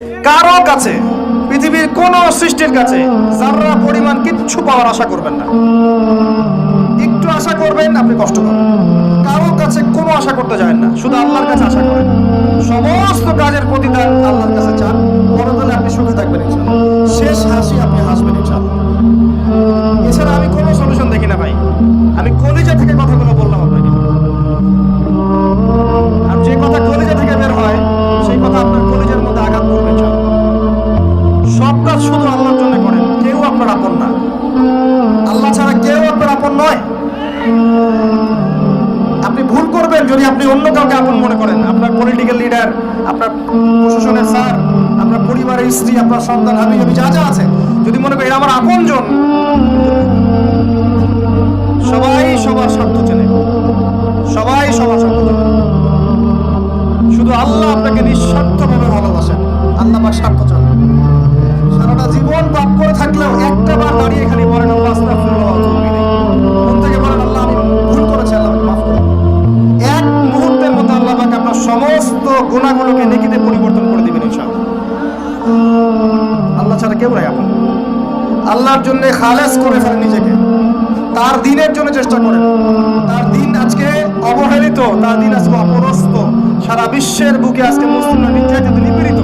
কারও কাছে, পৃথিবীর কোন সৃষ্টির কাছে যারা পরিমাণ কিচ্ছু পাওয়ার আশা করবেন না। একটু আশা করবেন, আপনি কষ্ট করবেন কারও কাছে কোনো আশা করতে যায় না, শুধু আল্লাহর কাছে আশা করেন। সমস্ত কাজের প্রতিদান আল্লাহর কাছে চান পরকালে আপনি সুখে থাকবেন ইনশাআল্লাহ। শেষ হাসি আপনি হাসবেন ইনশাআল্লাহ। এছাড়া আমি কোনো প্রশাসনের স্যার, আপনার পরিবারের স্ত্রী, আপনার সন্তান আমি আমি যা যা আছে, যদি মনে করেন এরা আমার আপনজন, সবাই সবার স্বার্থ চেনে, সবাই সবার স্বার্থ চেনে। শুধু আল্লাহ আপনাকে নিঃস্বার্থভাবে ভালোবাসেন, আল্লাহ আমার স্বার্থ চান। সারাটা জীবন পাপ করে থাকলেও একটা বার দাঁড়িয়ে খালি বলেন, আল্লাহ আল্লাহর জন্য খালেস করে ফেলেন নিজেকে। তার দিনের জন্য চেষ্টা করেন। তার দিন আজকে অবহেলিত, তার দিন আজকে অপরস্ত সারা বিশ্বের বুকে আজকে মুসলিমরা নির্যাতিত, নিপীড়িত।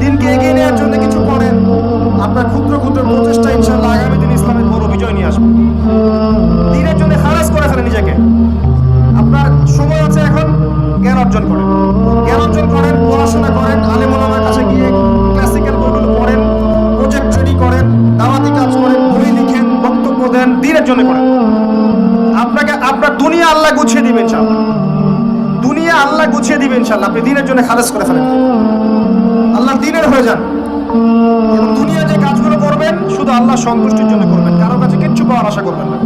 দিনকে এগিয়ে নেওয়ার জন্য কিছু করেন। আপনার ক্ষুদ্র ক্ষুদ্র প্রচেষ্টা ইনশাল্লাহ আগামী দিন ইসলামের বড় বিজয় নিয়ে আসবে। দিনের জন্য খালাস করে ফেলেন নিজেকে। আপনার সময় আছে এখন জ্ঞান অর্জন করেন। জ্ঞান অর্জন করেন, পড়াশোনা করেন বক্তব্য দিনের জন্য করেন। আপনাকে, আপনার দুনিয়া আল্লাহ গুছিয়ে দিবেন দুনিয়া আল্লাহ গুছিয়ে দিবেন ইনশাআল্লাহ। আপনি দিনের জন্য খালাস করে ফেলেন। আল্লাহ দিনের হয়ে যান। দুনিয়া যে কাজগুলো করবেন, শুধু আল্লাহ সন্তুষ্টির জন্য করবেন। কারও কাছে কিচ্ছু পাওয়ার আশা করবেন না।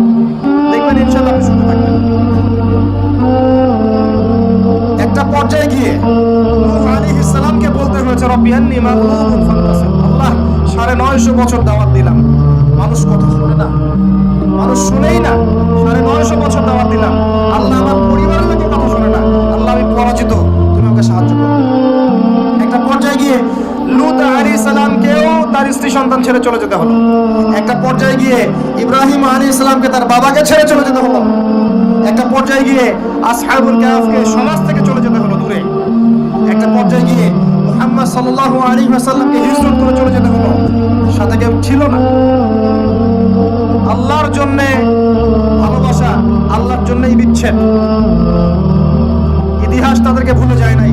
দেখবেন ইনশাআল্লাহ আপনি সুখে থাকবেন। একটা পর্যায়ে গিয়ে নূহ আলাইহিস সালামকে বলতে হয়েছে, রব্বি আন্নী আল্লাহ, সাড়ে নয়শো বছর দাওয়াত দিলাম। মানুষ কথা শুনে না। মানুষ শুনেই না, সাড়ে নয়শো বছর দাওয়াত দিলাম। আল্লাহ আমার পরিবারের লোকের কথা শুনে না। আল্লাহ, আমি পরাজিত। তুমি আমাকে সাহায্য করো। একটা পর্যায়ে গিয়ে লুত আলী সালামকেও তার স্ত্রী সন্তান ছেড়ে চলে যেতে হলো। একটা পর্যায়ে গিয়ে ইব্রাহিম আলী ইসলামকে তার বাবাকে ছেড়ে চলে যেতে হলো। একটা পর্যায়ে গিয়ে আসহাবুল কাহাফকে সমাজ থেকে চলে যেতে হলো দূরে। একটা পর্যায়ে গিয়ে মুহাম্মদ সাল্লাল্লাহু আলাইহি ওয়াসাল্লামকে হিজরত করে চলে যেতে হলো। সাথে কেউ ছিল না। আল্লাহর জন্য ভালোবাসা আল্লাহর জন্যই বিচ্ছেদ। ইতিহাস তাদেরকে ভুলে যায় নাই।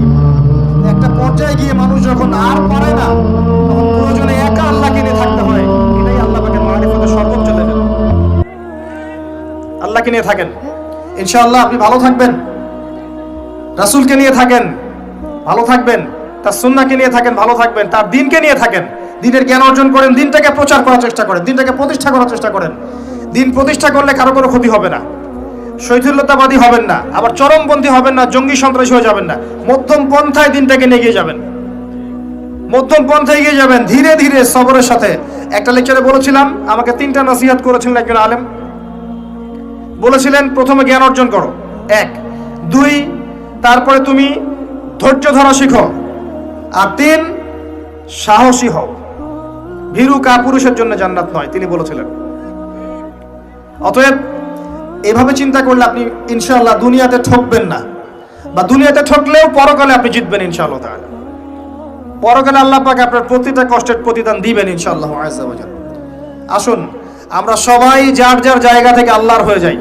একটা পর্যায়ে গিয়ে মানুষ যখন আর পারে না, তখন প্রয়োজনে একা নিয়ে থাকতে হয়। এটাই আল্লাহ পাকের মারিফতের সর্বোচ্চ লেভেল আল্লাহকে নিয়ে থাকেন। ইনশাআল্লাহ আপনি ভালো থাকবেন। রাসূলকে নিয়ে থাকেন। ভালো থাকবেন। তার সুন্নাহকে নিয়ে থাকেন। ভালো থাকবেন। তার দিনকে নিয়ে থাকেন। দিনের জ্ঞান অর্জন করেন, দিনটাকে প্রচার করার চেষ্টা করেন, দিনটাকে প্রতিষ্ঠা করার চেষ্টা করেন। দিন প্রতিষ্ঠা করলে কারও কোনো ক্ষতি হবে না। শৈথিল্যতাবাদী হবেন না, আবার চরমপন্থী হবেন না, জঙ্গি সন্ত্রাসী হয়ে যাবেন না। মধ্যম পন্থায় দিনটাকে নিয়ে গিয়ে যাবেন। মধ্যম পন্থায় এগিয়ে যাবেন, ধীরে ধীরে সবরের সাথে। একটা লেকচারে বলেছিলাম, আমাকে তিনটা নসিহাত করেছিলেন একজন আলেম। বলেছিলেন, প্রথমে জ্ঞান অর্জন করো। এক। দুই, তারপরে তুমি ধৈর্য ধরা শিখো। আর তিন, সাহসী হও। ভীরু কাপুরুষের জন্য জান্নাত নয়, তিনি বলেছিলেন। অতএব, এভাবে চিন্তা করলে আপনি ইনশাআল্লাহ দুনিয়াতে ঠকবেন না। বা দুনিয়াতে ঠকলেও পরকালে আপনি জিতবেন ইনশাআল্লাহ তাআলা। পরকালে আল্লাহ পাক আপনার প্রতিটা কষ্টের প্রতিদান দিবেন ইনশাআল্লাহ আসুন, আমরা সবাই যার যার জায়গা থেকে আল্লাহর হয়ে যাই।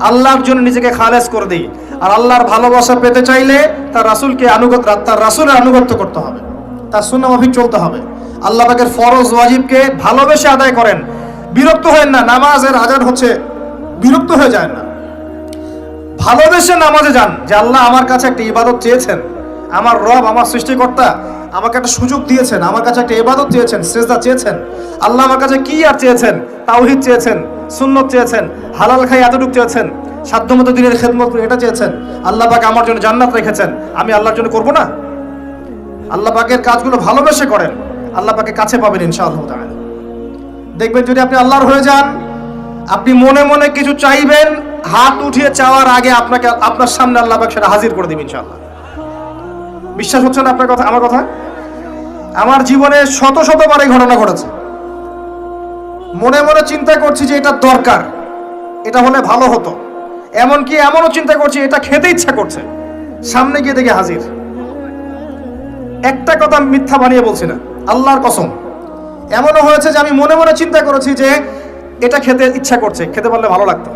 আল্লাহর জন্য নিজেকে খালেজ করে দিই। আর আল্লাহর ভালোবাসা পেতে চাইলে তার রাসুলকে আনুগত তার রাসূলের আনুগত্য করতে হবে। তার সুন্নাহ মাফিক চলতে হবে। আল্লাহ পাকের ফরজ ওয়াজিবকে ভালোবেসে আদায় করেন। বিরক্ত হয়েন না, নামাজের আজান হচ্ছে, বিরক্ত হয়ে যায় না। ভালোবেসে নামাজে যান, যে আল্লাহ আমার কাছে একটা ইবাদত চেয়েছেন। আমার রব, আমার সৃষ্টিকর্তা আমাকে একটা সুযোগ দিয়েছেন, আমার কাছে একটা ইবাদত চেয়েছেন, শ্রেষ্ঠা চেয়েছেন। আল্লাহ আমার কাছে কি আর চেয়েছেন? তাওহিদ চেয়েছেন, সুন্নত চেয়েছেন, হালাল খাই এতটুকু চেয়েছেন, সাধ্যমতো দিনের খেদমত এটা চেয়েছেন। আল্লাহ পাক আমার জন্য জান্নাত রেখেছেন, আমি আল্লাহর জন্য করব না? আল্লাহ পাকের কাজগুলো ভালোবেসে করেন। আল্লাহ পাকে কাছে পাবেন ইনশাআল্লাহ তাআলা। দেখবেন যদি আপনি আল্লাহর হয়ে যান, আপনি মনে মনে কিছু চাইবেন, হাত উঠিয়ে চাওয়ার আগে আপনাকে আপনার সামনে আল্লাহ সেটা হাজির করে দিবেন ইনশাআল্লাহ। বিশ্বাস হচ্ছে না আপনার কথা, আমার কথা? আমার জীবনে শত শতবার এই ঘটনা ঘটেছে। মনে মনে চিন্তা করছি যে এটা দরকার, এটা হলে ভালো হতো। এমনকি এমনও চিন্তা করছি, এটা খেতে ইচ্ছা করছে। সামনে গিয়ে দেখে হাজির। একটা কথা মিথ্যা বানিয়ে বলছি না। আল্লাহর কসম। এমনও হয়েছে যে আমি মনে মনে চিন্তা করেছি যে এটা খেতে ইচ্ছা করছে, খেতে পারলে ভালো লাগতো।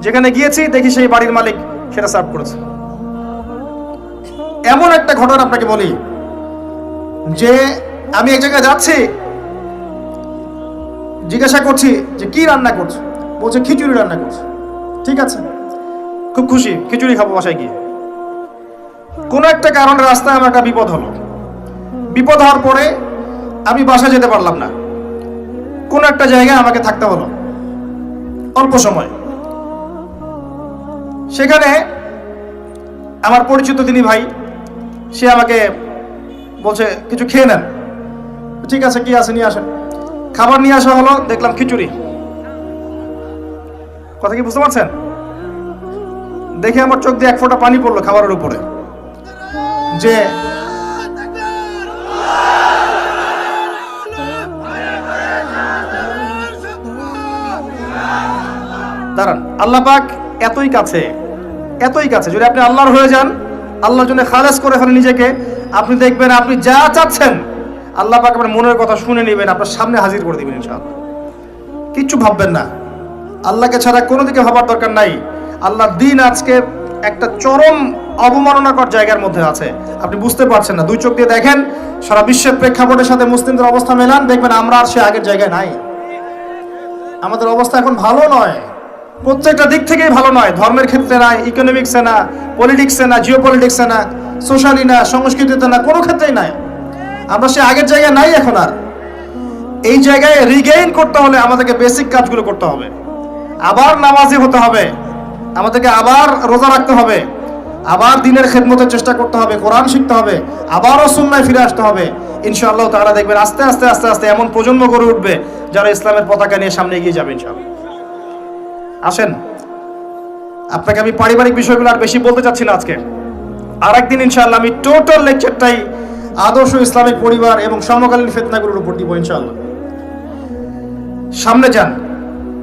যেখানে গিয়েছি, দেখি সেই বাড়ির মালিক সেটা সার্ভ করেছে। এমন একটা ঘটনা আপনাকে বলি, যে আমি এক জায়গায় যাচ্ছি, জিজ্ঞাসা করছি যে কি রান্না করছ? বলছে খিচুড়ি রান্না করছ। ঠিক আছে। খুব খুশি, খিচুড়ি খাব বাসায় গিয়ে। কোনো একটা কারণে রাস্তায় আমার একটা বিপদ হলো। বিপদ হওয়ার পরে আমি বাসা যেতে পারলাম না। কোনো একটা জায়গায় আমাকে থাকতে হলো। অল্প সময়। সেখানে আমার পরিচিত তিনি ভাই, সে আমাকে বলছে, কিছু খেয়ে নেন। ঠিক আছে, কি আছে, নিয়ে আসেন। খাবার নিয়ে আসা হলো, দেখলাম খিচুড়ি। কথা কি বুঝতে পারছেন? দেখে আমার চোখ দিয়ে এক ফোঁটা পানি পড়ল খাবারের উপরে। যে আল্লাহ পাক এতই কাছে এতই কাছে। যদি আপনি আল্লাহর হয়ে যান, আল্লাহর জন্য খালেস করে ফেলেন নিজেকে, আপনি দেখবেন আপনি যা চাচ্ছেন, আল্লাহ পাক আপনার মনের কথা শুনে নেবেন, আপনার সামনে হাজির করে দিবেন ইনশাআল্লাহ। কিচ্ছু ভাববেন না। আল্লাহকে ছাড়া কোনো দিকে ভাবার দরকার নাই। আল্লাহর দিন আজকে একটা চরম অবমাননাকর জায়গার মধ্যে আছে। আপনি বুঝতে পারছেন না। দুই চোখ দিয়ে দেখেন, সারা বিশ্বের প্রেক্ষাপটের সাথে মুসলিমদের অবস্থা মেলান, দেখবেন আমরা আর সে আগের জায়গায় নাই। আমাদের অবস্থা এখন ভালো নয়। প্রত্যেকটা দিক থেকেই ভালো নয়। ধর্মের ক্ষেত্রে না ইকোনমিক্সে না পলিটিক্সে না জিও পলিটিক্সে না সোশ্যালি না, সংস্কৃতিতে না, কোনো ক্ষেত্রেই নাই। আমরা সে আগের জায়গায় নাই এখন আর। এই জায়গায় রিগেইন করতে হলে আমাদেরকে বেসিক কাজগুলো করতে হবে। আবার নামাজি হতে হবে। আমাদেরকে আবার রোজা রাখতে হবে। আবার দিনের খেদমতের চেষ্টা করতে হবে, কোরআন শিখতে হবে, আবারও সুন্নায় ফিরে আসতে হবে। ইনশাআল্লাহ তারা দেখবেন আস্তে আস্তে আস্তে আস্তে এমন প্রজন্ম গড়ে উঠবে যারা ইসলামের পতাকা নিয়ে সামনে এগিয়ে যাবে ইনশাআল্লাহ। আসেন। আপনাকে আমি পারিবারিক বিষয়গুলো আর বেশি বলতে চাচ্ছি না আজকে। আর একদিন ইনশাআল্লাহ আমি টোটাল লেকচারটাই আদর্শ ইসলামিক পরিবার এবং সমকালীন ফেতনাগুলোর উপর দিব ইনশাআল্লাহ। সামনে যান।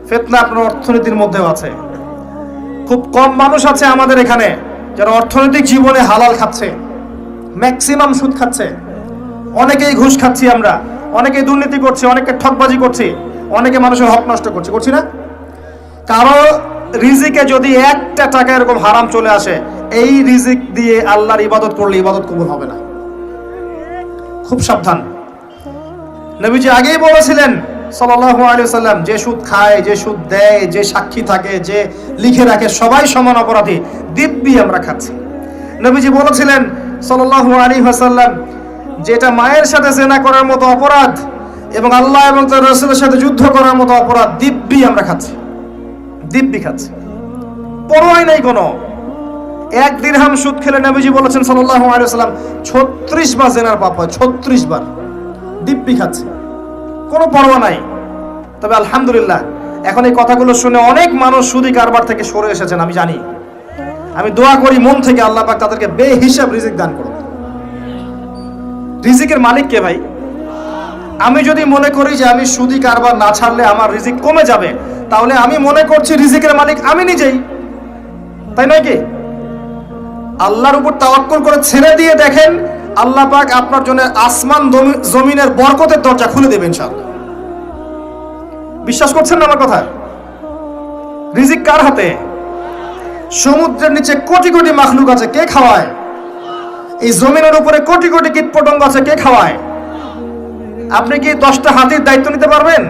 ফেতনা আপনার অর্থনীতির মধ্যেও আছে। খুব কম মানুষ আছে আমাদের এখানে যারা অর্থনৈতিক জীবনে হালাল খাচ্ছে, ম্যাক্সিমাম সুদ খাচ্ছে। অনেকেই ঘুষ খাচ্ছি আমরা, অনেকেই দুর্নীতি করছি অনেকে ঠকবাজি করছি, অনেকে মানুষের হক নষ্ট করছে। করছি না? কারও রিজিকে যদি একটা টাকা এরকম হারাম চলে আসে, এই রিজিক দিয়ে আল্লাহর ইবাদত করলে ইবাদত কবুল হবে না। খুব সাবধান। নবীজি আগেই বলেছিলেন সাল্লাম যে সুদ খায়, যে সুদ দেয়, যে সাক্ষী থাকে, যে লিখে রাখে, সবাই সমান অপরাধী। দিব্যি আমরা খাচ্ছি। নবীজি বলেছিলেন, সাল্লাল্লাহু আলাইহি ওয়াসাল্লাম, যেটা মায়ের সাথে জেনা করার মতো অপরাধ এবং আল্লাহ এবং তার রাসূলের সাথে যুদ্ধ করার মতো অপরাধ, দিব্যি আমরা খাচ্ছি। দিব্যি খাচ্ছি। পরোয়াই নাই কোনো। এক দিরহাম সুদ খেলে নবীজি বলেছেন সাল্লাল্লাহু আলাইহি ওয়াসাল্লাম 36 বার জেনার পাপ হয় 36 বার। দিব্যি খাচ্ছে। কোনো পরোয়া নাই। তবে আলহামদুলিল্লাহ, এখন এই কথাগুলো শুনে অনেক মানুষ সুদি কারবার থেকে সরে এসেছেন, আমি জানি। আমি দোয়া করি মন থেকে আল্লাহ পাক তাদেরকে বেহিসাব রিজিক দান করুন রিজিকের মালিক কে ভাই? আমি যদি মনে করি যে আমি সুদি কারবার না ছাড়লে আমার রিজিক কমে যাবে, তাহলে আমি মনে করছি রিজিকের মালিক আমি নিজেই। তাই নয় কি? আল্লাহর উপর তাওয়াক্কুল করে ছেড়ে দিয়ে দেখেন, আল্লাহ পাক আপনার জন্য আসমান জমিনের বরকতের দরজা খুলে দেবেন ইনশাআল্লাহ। বিশ্বাস করছেন না আমার কথা? রিজিক কার হাতে? সমুদ্রের নিচে কোটি কোটি মাখলুক আছে, কে খাওয়ায়? এই জমিনের উপরে কোটি কোটি কীটপতঙ্গ আছে, কে খাওয়ায়? আপনি কি দশটা হাতির দায়িত্ব নিতে পারবেন?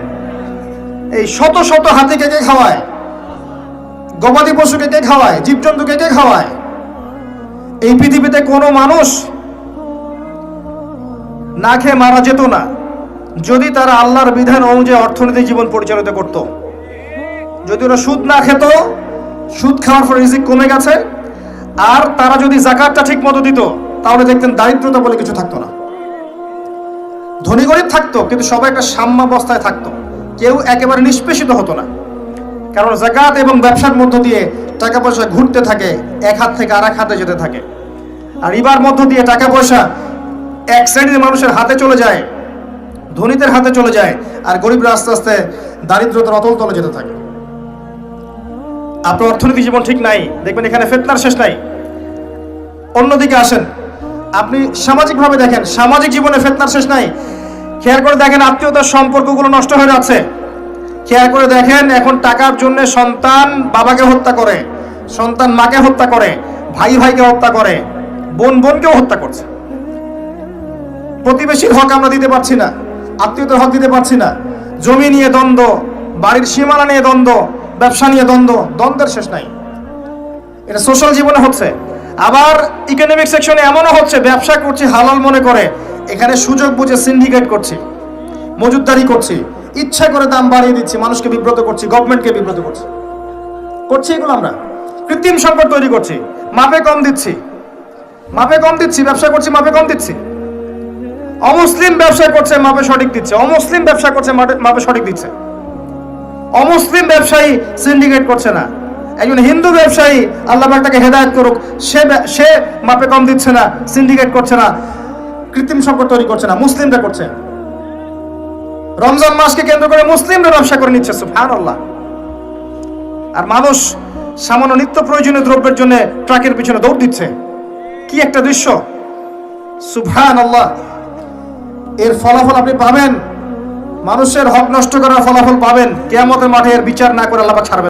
এই শত শত হাতি কে কে খাওয়ায়? গবাদি পশুকে কে খাওয়ায়? জীবজন্তুকে কে খাওয়ায়? এই পৃথিবীতে কোনো মানুষ না খেয়ে মারা যেত না, যদি তারা আল্লাহর বিধান অনুযায়ী অর্থনৈতিক জীবন পরিচালিত করত। যদি ওরা সুদ না খেত, সুদ খাওয়ার ফলে রিজিক কমে গেছে, আর তারা যদি জাকাতটা ঠিক মতো দিত, তাহলে দেখতেন দারিদ্রতা বলে কিছু থাকতো না। ধনী গরিব থাকতো, কিন্তু সবাই একটা সাম্যাবস্থায় থাকতো। কেউ একেবারে নিষ্পেষিত হতো না। কারণ জাকাত এবং ব্যবসার মধ্য দিয়ে টাকা পয়সা ঘুরতে থাকে, এক হাত থেকে আর এক হাতে যেতে থাকে। আর ইবার মধ্য দিয়ে টাকা পয়সা এক শ্রেণির মানুষের হাতে চলে যায়, ধনীদের হাতে চলে যায়, আর গরিবরা আস্তে আস্তে দারিদ্রতার অতল তলে যেতে থাকে। আপনার অর্থনৈতিক জীবন ঠিক নাই, দেখবেন এখানে ফেতনার শেষ নাই। অন্যদিকে আসেন আপনি সামাজিকভাবে দেখেন, সামাজিক জীবনে ফেতনার শেষ নাই। খেয়াল করে দেখেন, আত্মীয়তার সম্পর্কগুলো নষ্ট হয়ে যাচ্ছে। খেয়াল করে দেখেন, এখন টাকার জন্য সন্তান বাবাকে হত্যা করে, সন্তান মাকে হত্যা করে, ভাই ভাইকে হত্যা করে, বোন বোনকেও হত্যা করছে। প্রতিবেশীর হক আমরা দিতে পারছি না, আত্মীয়তার হক দিতে পারছি না। জমি নিয়ে দ্বন্দ্ব, বাড়ির সীমানা নিয়ে দ্বন্দ্ব, ব্যবসা নিয়ে দ্বন্দ্ব, দ্বন্দ্বের শেষ নাই। এটা সোশ্যাল জীবনে হচ্ছে। আবার ইকোনমিক সেকশনে এমনও হচ্ছে, ব্যবসা করছি, হালাল মনে করে। এখানে সুযোগ বুঝে সিন্ডিকেট করছি মজুদদারি করছি, ইচ্ছা করে দাম বাড়িয়ে দিচ্ছি, মানুষকে বিব্রত করছি গভর্নমেন্টকে বিব্রত করছি। করছি এগুলো আমরা। কৃত্রিম সংকট তৈরি করছি, মাপে কম দিচ্ছি। মাপে কম দিচ্ছি, ব্যবসা করছি, মাপে কম দিচ্ছি। অমুসলিম ব্যবসা করছে, মাপে সঠিক দিচ্ছে। অমুসলিম ব্যবসা করছে, মাপে সঠিক দিচ্ছে। অমুসলিম ব্যবসায়ী সিন্ডিকেট করছে না। একজন হিন্দু ব্যবসায়ী আল্লাহ তাকে হেদায়ত করুক, সে সে মাপে কম দিচ্ছে না সিন্ডিকেট করছে না, কৃত্রিম সংকট তৈরি করছে না, মুসলিমরা করছে। রমজান মাসকে কেন্দ্র করে মুসলিমরা ব্যবসা করে নিচ্ছে সুফহান আল্লাহ আর মানুষ সামান্য নিত্য প্রয়োজনীয় দ্রব্যের জন্য ট্রাকের পিছনে দৌড় দিচ্ছে। কি একটা দৃশ্য? সুফান আল্লাহ এর ফলাফল আপনি পাবেন। মানুষের হক নষ্ট করার ফলাফল পাবেন। কেয়ামতের মাঠে এর বিচার না করে আল্লাহ ছাড়বেন।